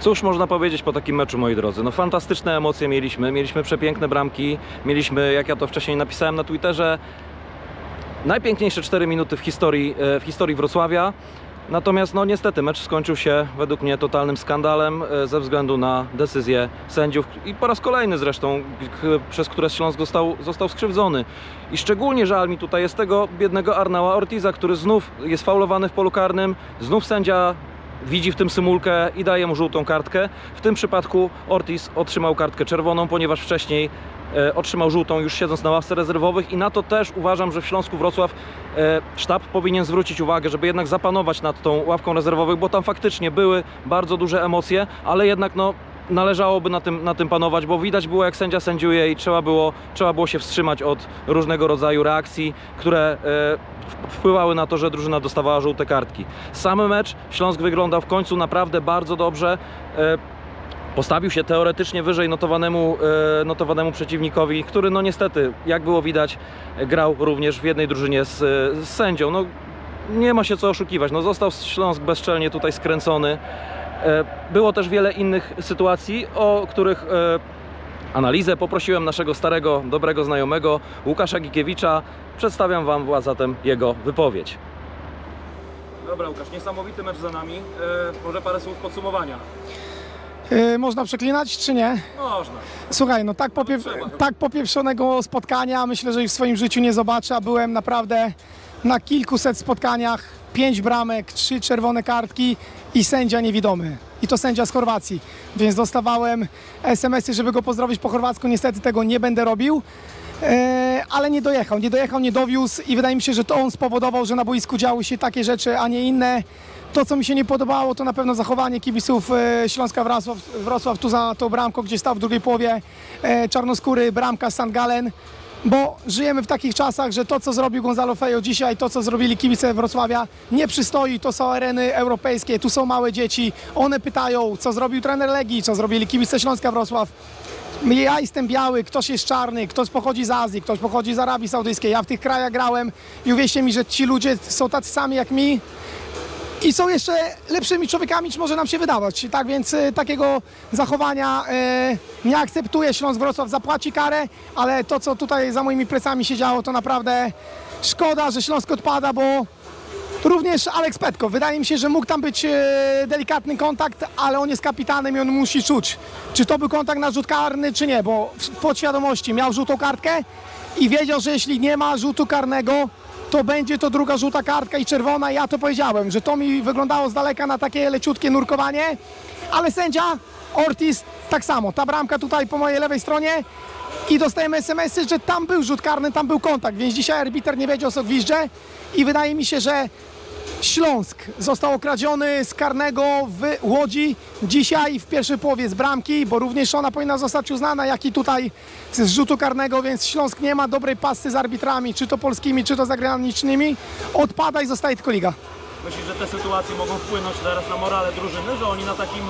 Cóż można powiedzieć po takim meczu, moi drodzy? No fantastyczne emocje mieliśmy, mieliśmy przepiękne bramki, mieliśmy, jak ja to wcześniej napisałem na Twitterze, najpiękniejsze 4 minuty w historii, e, w historii Wrocławia. Natomiast no niestety mecz skończył się według mnie totalnym skandalem e, ze względu na decyzję sędziów i po raz kolejny zresztą, przez które Śląsk został, został skrzywdzony. I szczególnie żal mi tutaj jest tego biednego Arnała Ortiza, który znów jest faulowany w polu karnym, znów sędzia widzi w tym symulkę i daje mu żółtą kartkę. W tym przypadku Ortiz otrzymał kartkę czerwoną, ponieważ wcześniej e, otrzymał żółtą już siedząc na ławce rezerwowych i na to też uważam, że w Śląsku Wrocław e, sztab powinien zwrócić uwagę, żeby jednak zapanować nad tą ławką rezerwowych, bo tam faktycznie były bardzo duże emocje, ale jednak no należałoby na tym, na tym panować, bo widać było jak sędzia sędziuje i trzeba było, trzeba było się wstrzymać od różnego rodzaju reakcji, które e, wpływały na to, że drużyna dostawała żółte kartki. Sam mecz Śląsk wyglądał w końcu naprawdę bardzo dobrze. E, Postawił się teoretycznie wyżej notowanemu, e, notowanemu przeciwnikowi, który no niestety, jak było widać, grał również w jednej drużynie z, z sędzią. No, nie ma się co oszukiwać. No, został Śląsk bezczelnie tutaj skręcony. E, Było też wiele innych sytuacji, o których e, analizę poprosiłem naszego starego, dobrego znajomego Łukasza Gikiewicza. Przedstawiam Wam zatem jego wypowiedź. Dobra Łukasz, niesamowity mecz za nami. może parę słów podsumowania. Yy, można przeklinać, czy nie? Można. Słuchaj, no tak, popie trzeba. tak popieprzonego spotkania myślę, że i w swoim życiu nie zobaczę, a byłem naprawdę na kilkuset spotkaniach, pięć bramek, trzy czerwone kartki i sędzia niewidomy. I to sędzia z Chorwacji. Więc dostawałem SMS-y, żeby go pozdrowić po chorwacku. Niestety tego nie będę robił. E, ale nie dojechał, nie dojechał, nie dowiózł i wydaje mi się, że to on spowodował, że na boisku działy się takie rzeczy, a nie inne. To, co mi się nie podobało, to na pewno zachowanie kibiców e, Śląska Wrocław, Wrocław tu za tą bramką, gdzie stał w drugiej połowie e, czarnoskóry, bramka St. Gallen, bo żyjemy w takich czasach, że to, co zrobił Gonzalo Fejo dzisiaj, to, co zrobili kibice Wrocławia, nie przystoi. To są areny europejskie, tu są małe dzieci. One pytają, co zrobił trener Legii, co zrobili kibice Śląska Wrocław. Ja jestem biały, ktoś jest czarny, ktoś pochodzi z Azji, ktoś pochodzi z Arabii Saudyjskiej. Ja w tych krajach grałem i uwierzcie mi, że ci ludzie są tacy sami jak mi i są jeszcze lepszymi człowiekami, niż może nam się wydawać. Tak więc e, takiego zachowania e, nie akceptuję. Śląsk Wrocław zapłaci karę, ale to, co tutaj za moimi plecami się działo, to naprawdę szkoda, że Śląsk odpada, bo Również Aleks Petko. Wydaje mi się, że mógł tam być e, delikatny kontakt, ale on jest kapitanem i on musi czuć, czy to był kontakt na rzut karny, czy nie, bo w podświadomości miał żółtą kartkę i wiedział, że jeśli nie ma rzutu karnego, to będzie to druga żółta kartka i czerwona. Ja to powiedziałem, że to mi wyglądało z daleka na takie leciutkie nurkowanie, ale sędzia Ortiz tak samo. Ta bramka tutaj po mojej lewej stronie i dostajemy SMS-y, że tam był rzut karny, tam był kontakt, więc dzisiaj arbiter nie wiedział co gwizdże i wydaje mi się, że Śląsk został okradziony z karnego w Łodzi dzisiaj w pierwszej połowie z bramki, bo również ona powinna zostać uznana, jak i tutaj z rzutu karnego, więc Śląsk nie ma dobrej pasy z arbitrami, czy to polskimi, czy to zagranicznymi. Odpada i zostaje tylko liga. Myślisz, że te sytuacje mogą wpłynąć teraz na morale drużyny, że oni na takim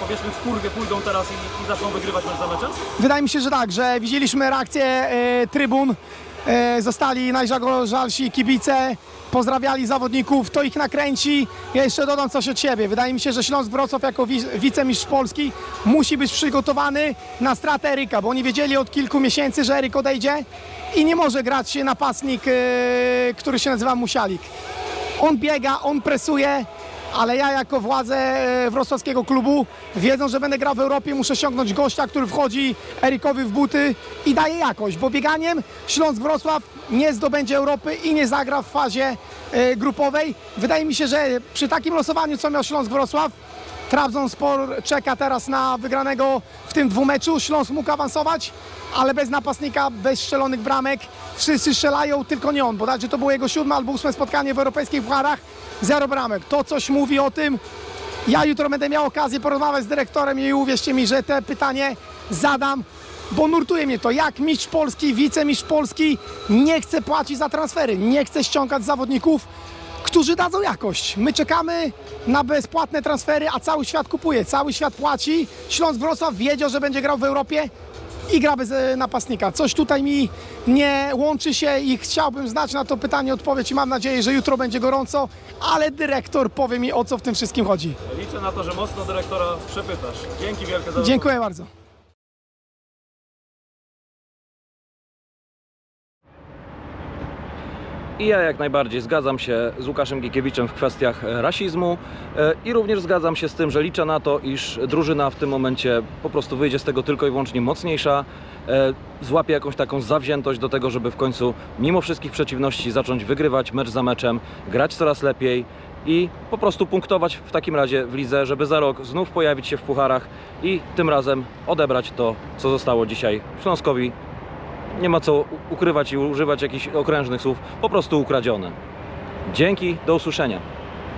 powiedzmy w kurwie pójdą teraz i, i zaczną wygrywać mecz za meczem? Wydaje mi się, że tak, że widzieliśmy reakcję e, trybun, zostali najżalsi kibice, pozdrawiali zawodników, to ich nakręci. Ja jeszcze dodam coś od siebie. Wydaje mi się, że Śląsk Wrocław jako wi- wicemistrz Polski musi być przygotowany na stratę Eryka, bo oni wiedzieli od kilku miesięcy, że Eryk odejdzie i nie może grać napastnik, e, który się nazywa Musialik. On biega, on presuje, ale ja jako władze e, wrocławskiego klubu, wiedząc, że będę grał w Europie, muszę ściągnąć gościa, który wchodzi Erikowi w buty i daje jakość, bo bieganiem Śląsk Wrocław nie zdobędzie Europy i nie zagra w fazie e, grupowej. Wydaje mi się, że przy takim losowaniu, co miał Śląsk Wrocław, Trabzonspor czeka teraz na wygranego w tym dwumeczu. Śląsk mógł awansować, ale bez napastnika, bez strzelonych bramek. Wszyscy strzelają, tylko nie on, bo także to było jego siódme albo ósme spotkanie w europejskich pucharach. Zero bramek. To coś mówi o tym. Ja jutro będę miał okazję porozmawiać z dyrektorem i uwierzcie mi, że te pytanie zadam, bo nurtuje mnie to, jak mistrz Polski, wicemistrz Polski nie chce płacić za transfery, nie chce ściągać zawodników, którzy dadzą jakość. My czekamy na bezpłatne transfery, a cały świat kupuje, cały świat płaci. Śląsk Wrocław wiedział, że będzie grał w Europie i gra bez e, napastnika. Coś tutaj mi nie łączy się i chciałbym znać na to pytanie odpowiedź i mam nadzieję, że jutro będzie gorąco, ale dyrektor powie mi o co w tym wszystkim chodzi. Liczę na to, że mocno dyrektora przepytasz. Dzięki wielkie za Dziękuję bardzo. I ja jak najbardziej zgadzam się z Łukaszem Gikiewiczem w kwestiach e, rasizmu e, i również zgadzam się z tym, że liczę na to, iż drużyna w tym momencie po prostu wyjdzie z tego tylko i wyłącznie mocniejsza, e, złapie jakąś taką zawziętość do tego, żeby w końcu mimo wszystkich przeciwności zacząć wygrywać mecz za meczem, grać coraz lepiej i po prostu punktować w takim razie w lidze, żeby za rok znów pojawić się w pucharach i tym razem odebrać to, co zostało dzisiaj Śląskowi nie ma co ukrywać i używać jakichś okrężnych słów, po prostu ukradzione. Dzięki, do usłyszenia.